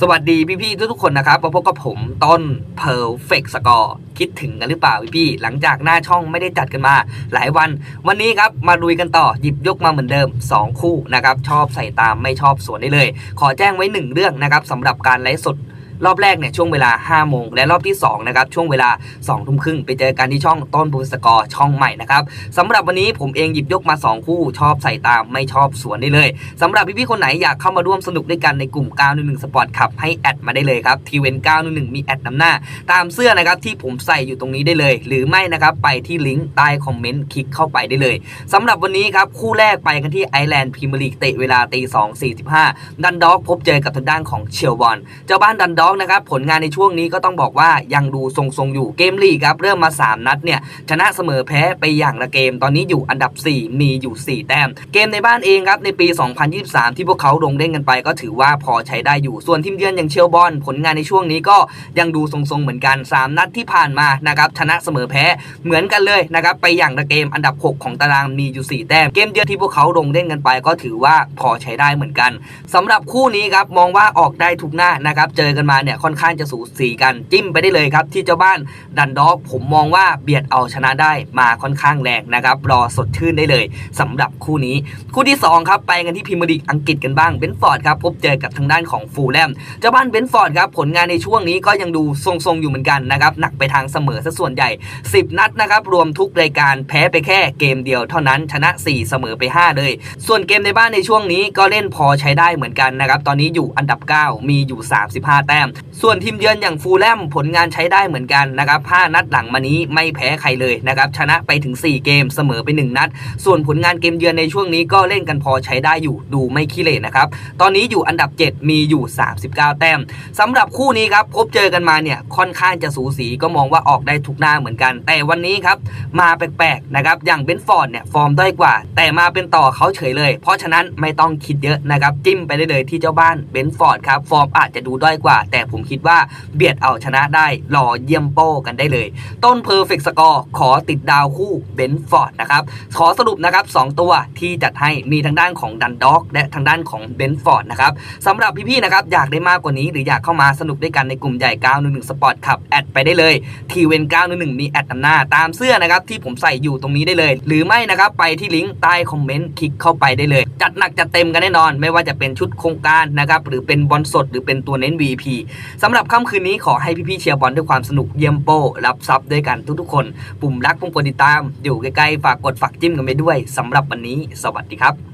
สวัสดีพี่ ๆ ทุกๆคนนะครับมาพบกับผมต้น Perfect Score คิดถึงกันหรือเปล่าพี่ๆหลังจากหน้าช่องไม่ได้จัดกันมา หลายวัน วันนี้ครับมาลุยกันต่อหยิบยกมาเหมือนเดิม 2 คู่นะครับ ชอบใส่ตามไม่ชอบสวนได้เลย ขอแจ้งไว้ 1 เรื่องนะครับสำหรับการไลฟ์สด รอบแรกเนี่ยช่วงเวลา 5 โมง และรอบที่ 2 นะครับ ช่วงเวลา 2 ทุ่มครึ่งไปเจอกันที่ช่องต้นบูสกอร์ช่องใหม่นะครับสำหรับวันนี้ผมเองหยิบยกมา 2 คู่ชอบใส่ตามไม่ชอบสวนได้เลยสำหรับพี่ๆคนไหนอยากเข้ามาร่วมสนุกด้วยกันในกลุ่ม 911 Sport ขับให้แอดมาได้เลยครับทีเวน911 มีแอดนำหน้า ตามเสื้อนะครับที่ผมใส่อยู่ตรงนี้ได้เลย หรือไม่นะครับไปที่ลิงก์ใต้คอมเมนต์คลิกเข้าไปได้เลยสำหรับวันนี้ครับคู่แรกไปกันที่ไอแลนด์พรีเมียร์ลีกเตะเวลาตี2 45ดันด็อกพบเจอกับทางด้านของเชลบอนเจ้าบ้านดันด็อกนะครับผลงานในช่วงนี้ก็ต้องบอกว่ายังดูทรงๆอยู่เกมลีกครับเริ่มมา 3 นัดเนี่ยชนะเสมอแพ้ไปอย่างละเกม ตอนนี้อยู่อันดับ 4 มีอยู่ 4 แต้ม เกมในบ้านเองครับในปี 2023 ที่พวกเขาลงเล่นกันไป ก็ถือว่าพอใช้ได้อยู่ส่วนทีมเยือนอย่างเชลบอน ผลงานในช่วงนี้ก็ยังดูทรงๆเหมือนกัน 3 นัดที่ผ่านมานะครับชนะเสมอแพ้เหมือนกันเลยนะครับไปอย่างละเกมอันดับ 6 ของตารางมีอยู่ 4 แต้ม เกมเยือนที่พวกเขาลงเล่นกันไป ก็ถือว่าพอใช้ได้เหมือนกันสำหรับคู่นี้ครับมองว่าออกได้ทุกหน้านะครับเจอกันมาเนี่ยค่อนข้างจะสูสีกันจิ้มไปได้เลยครับ ที่เจ้าบ้านดันด็อกผมมองว่าเบียดเอาชนะได้มาค่อนข้างแรงนะครับ รอสดชื่นได้เลยสำหรับคู่นี้ คู่ที่ 2 ครับ ไปกันที่พรีเมียร์ลีกอังกฤษกันบ้างเบนฟอร์ดครับพบเจอกับทางด้านของฟูลแลมเจ้าบ้านเบนฟอร์ดครับผลงานในช่วงนี้ก็ยังดูทรงๆอยู่เหมือนกันนะครับหนักไปทางเสมอซะส่วนใหญ่ 10 นัดนะครับรวมทุกรายการแพ้ไปแค่เกมเดียวเท่านั้นชนะ 4 เสมอไป 5 เลย ส่วนเกมในบ้านในช่วงนี้ก็เล่นพอใช้ได้เหมือนกันนะครับตอนนี้อยู่อันดับ 9 มีอยู่ 35 แต้มส่วนทีมเยือนอย่างฟูลแลมผลงานใช้ได้เหมือนกันนะครับ5นัดหลังมานี้ไม่แพ้ใครเลยนะครับชนะไปถึง 4 เกมเสมอไป 1 นัด ส่วนผลงานเกมเยือนในช่วงนี้ก็เล่นกันพอใช้ได้อยู่ดูไม่ขี้เหร่นะครับตอนนี้อยู่อันดับ 7 มีอยู่ 39 แต้มสำหรับคู่นี้ครับพบเจอกันมาเนี่ยค่อนข้างจะสูสีก็มองว่าออกได้ทุกหน้าเหมือนกัน แต่วันนี้ครับมาแปลกๆนะครับอย่างเบนฟอร์ดเนี่ยฟอร์มด้อยกว่า แต่มาเป็นต่อเขาเฉยเลย เพราะฉะนั้นไม่ต้องคิดเยอะนะครับจิ้มไปได้เลยที่เจ้าบ้านเบนฟอร์ดครับฟอร์มอาจจะดูด้อยกว่าแต่ผมคิดว่าเบียดเอาชนะได้รอเยี่ยมโป้กันได้เลย ต้นเพอร์เฟกต์สกอร์ขอติดดาวคู่เบนฟอร์ดนะครับขอสรุปนะครับสองตัวที่จัดให้มีทางด้านของดันด็อกและทางด้านของเบนฟอร์ดนะครับสำหรับพี่ๆนะครับอยากได้มากกว่านี้ หรืออยากเข้ามาสนุกด้วยกันในกลุ่มใหญ่ 911 Sport ขับแอดไปได้เลยทีเวน911 มีแอดนำหน้าตามเสื้อนะครับที่ผมใส่อยู่ตรงนี้ได้เลย หรือไม่นะครับไปที่ลิงก์ใต้คอมเมนต์คลิกเข้าไปได้เลย จัดหนักจัดเต็มกันแน่นอน ไม่ว่าจะเป็นชุดโครงการนะครับหรือเป็นบอลสดหรือเป็นตัวเน้น VP สำหรับค่ำคืนนี้ขอให้พี่ๆเชียร์บอลด้วยความสนุกเยี่ยมโป้ รับซับด้วยกันทุกๆคน ปุ่มรักปุ่มกดติดตาม อยู่ใกล้ๆฝากกดฝากจิ้มกันไปด้วยสำหรับวันนี้ สวัสดีครับ